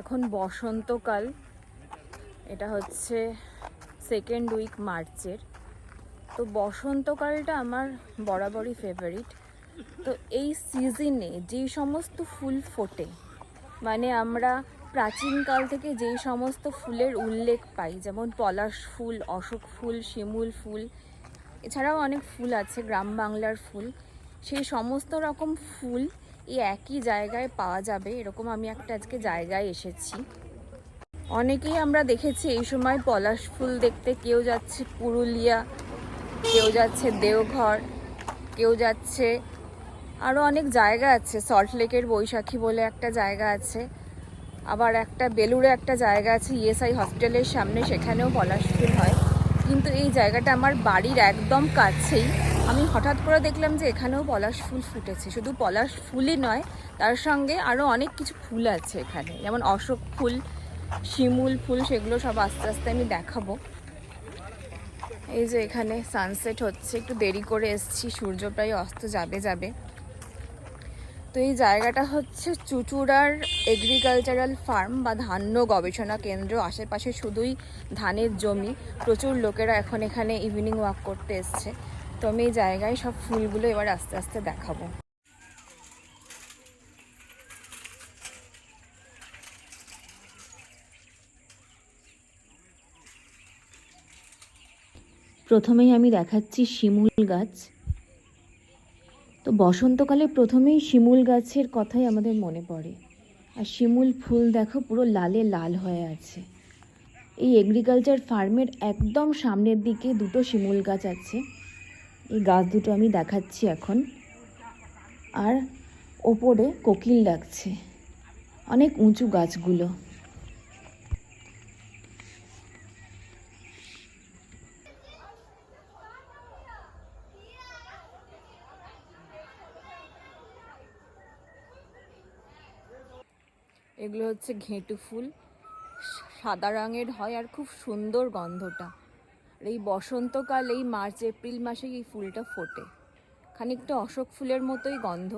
এখন বসন্তকাল। এটা হচ্ছে সেকেন্ড উইক মার্চের। তো বসন্তকালটা আমার বরাবরই ফেভারিট তো এই সিজনে যেই সমস্ত ফুল ফোটে মানে আমরা প্রাচীনকাল থেকে যেই সমস্ত ফুলের উল্লেখ পাই, যেমন পলাশ ফুল, অশোক ফুল, শিমুল ফুল, এছাড়াও অনেক ফুল আছে, গ্রাম বাংলার ফুল, সেই সমস্ত রকম ফুল এই একই জায়গায় পাওয়া যাবে, এরকম আমি একটা আজকে জায়গায় এসেছি। অনেকেই আমরা দেখেছি এই সময় পলাশ ফুল দেখতে কেউ যাচ্ছে পুরুলিয়া, কেউ যাচ্ছে দেওঘর, কেউ যাচ্ছে আরও অনেক জায়গা আছে সল্টলেকের বৈশাখী বলে একটা জায়গা আছে, আবার একটা বেলুড়ে একটা জায়গা আছে, ইএসআই হসপিটালের সামনে সেখানেও পলাশ ফুল হয়। কিন্তু এই জায়গাটা আমার বাড়ির একদম কাছেই। আমি হঠাৎ করে দেখলাম যে এখানেও পলাশ ফুল ফুটেছে। শুধু পলাশ ফুলই নয়, তার সঙ্গে আরও অনেক কিছু ফুল আছে এখানে। যেমন অশোক ফুল, শিমুল ফুল, সেগুলো সব আস্তে আস্তে আমি দেখাবো। এই যে এখানে সানসেট হচ্ছে, একটু দেরি করে এসছি, সূর্য প্রায় অস্ত যাবে যাবে। তো এই জায়গাটা হচ্ছে চুচুড়ার এগ্রিকালচারাল ফার্ম বা ধান্য গবেষণা কেন্দ্র। আশেপাশে শুধুই ধানের জমি। প্রচুর লোকেরা এখন এখানে ইভিনিং ওয়াক করতে এসছে। তো আমি এই জায়গায় সব ফুলগুলো এবার আস্তে আস্তে দেখাবো। প্রথমেই আমি দেখাচ্ছি শিমুল গাছ। তো বসন্তকালে প্রথমেই শিমুল গাছের কথাই আমাদের মনে পড়ে। আর শিমুল ফুল দেখো পুরো লালে লাল হয়ে আছে। এই এগ্রিকালচার ফার্মের একদম সামনের দিকে দুটো শিমুল গাছ আছে। এই গাছ দুটো আমি দেখাচ্ছি এখন। আর ওপরে কোকিল ডাকছে। অনেক উঁচু গাছগুলো। এগুলো হচ্ছে ঘেঁটু ফুল। সাদা রঙের হয় আর খুব সুন্দর গন্ধটা। আর এই বসন্তকাল, এই মার্চ, এপ্রিল মাসে এই ফুলটা ফোটে। খানিকটা অশোক ফুলের মতোই গন্ধ।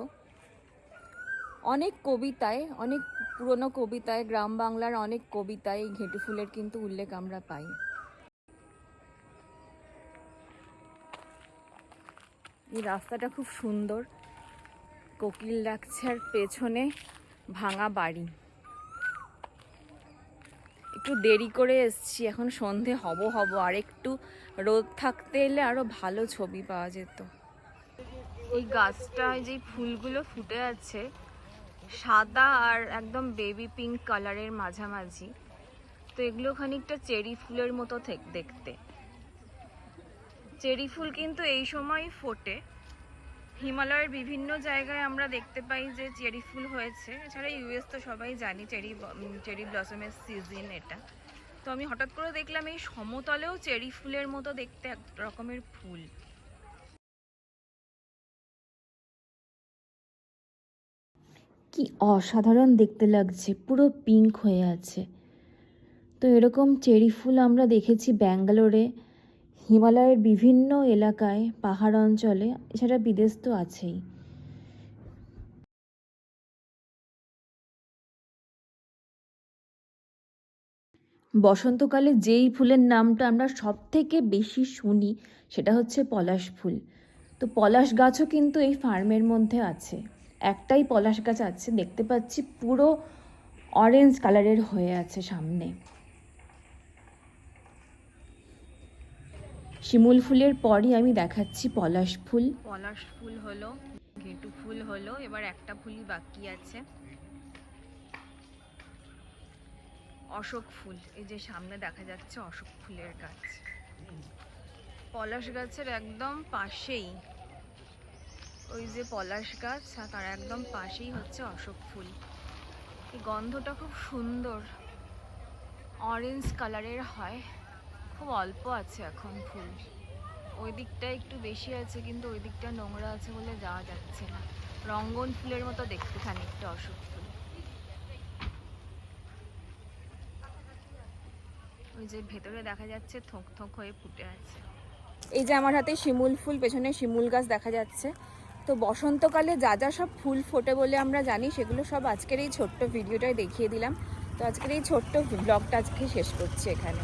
অনেক কবিতায়, অনেক পুরনো কবিতায়, গ্রাম বাংলার অনেক কবিতায় এই ঘেঁটু ফুলের কিন্তু উল্লেখ আমরা পাই। এই রাস্তাটা খুব সুন্দর। কোকিল ডাকছে আর পেছনে ভাঙা বাড়ি। একটু দেরি করে এসছি, এখন সন্ধে হব হব। আর একটু রোদ থাকতে এলে আরও ভালো ছবি পাওয়া যেত। এই গাছটায় যে ফুলগুলো ফুটে আছে, সাদা আর একদম বেবি পিঙ্ক কালারের মাঝামাঝি। তো এগুলো খানিকটা চেরি ফুলের মতো দেখতে। চেরি ফুল কিন্তু এই সময় ফোটে। হিমালয়ের বিভিন্ন জায়গায় আমরা দেখতে পাই যে চেরি ফুল হয়েছে। এছাড়া ইউএস তো সবাই জানি চেরি চেরি ব্লসমের সিজন এটা। তো আমি হঠাৎ করে দেখলাম এই সমতলেও চেরি ফুলের মতো দেখতে এক রকমের ফুল। কি অসাধারণ দেখতে লাগছে, পুরো পিঙ্ক হয়ে আছে। তো এরকম চেরি ফুল আমরা দেখেছি ব্যাঙ্গালোরে। হিমালয়ের বিভিন্ন এলাকায় পাহাড় অঞ্চলে, এছাড়া বিদেশ তো আছেই। বসন্তকালে যেই ফুলের নামটা আমরা সব থেকে বেশি শুনি, সেটা হচ্ছে পলাশ ফুল। তো পলাশ গাছও কিন্তু এই ফার্মের মধ্যে আছে। একটাই পলাশ গাছ আছে, দেখতে পাচ্ছি পুরো অরেঞ্জ কালারের হয়ে আছে সামনে। শিমুল ফুলের পরই আমি দেখাচ্ছি পলাশ ফুল। পলাশ ফুল হলো, ঘেটু ফুল হলো, এবার একটা ফুলই বাকি আছে। অশোক ফুল, এই যে সামনে দেখা যাচ্ছে অশোক ফুলের গাছ। পলাশ গাছের একদম পাশেই, ওই যে পলাশ গাছ, তার একদম পাশেই হচ্ছে অশোক ফুল। এই গন্ধটা খুব সুন্দর অরেঞ্জ কালারের হয়। খুব অল্প আছে এখন ফুল। ওই দিকটা একটু বেশি আছে, কিন্তু ওই দিকটা নোংরা আছে বলে যাওয়া যাচ্ছে না। রঙ্গন ফুলের মতো দেখতে খানিকটা অশোক ফুল। ওই যে ভেতরে দেখা যাচ্ছে থোক থোক হয়ে ফুটে আছে। এই যে আমার হাতে শিমুল ফুল, পেছনে শিমুল গাছ দেখা যাচ্ছে। তো বসন্তকালে যা যা সব ফুল ফোটে বলে আমরা জানি, সেগুলো সব আজকের এই ছোট্ট ভিডিওটায় দেখিয়ে দিলাম। তো আজকের এই ছোট্ট ব্লগটা আজকে শেষ করছি এখানে।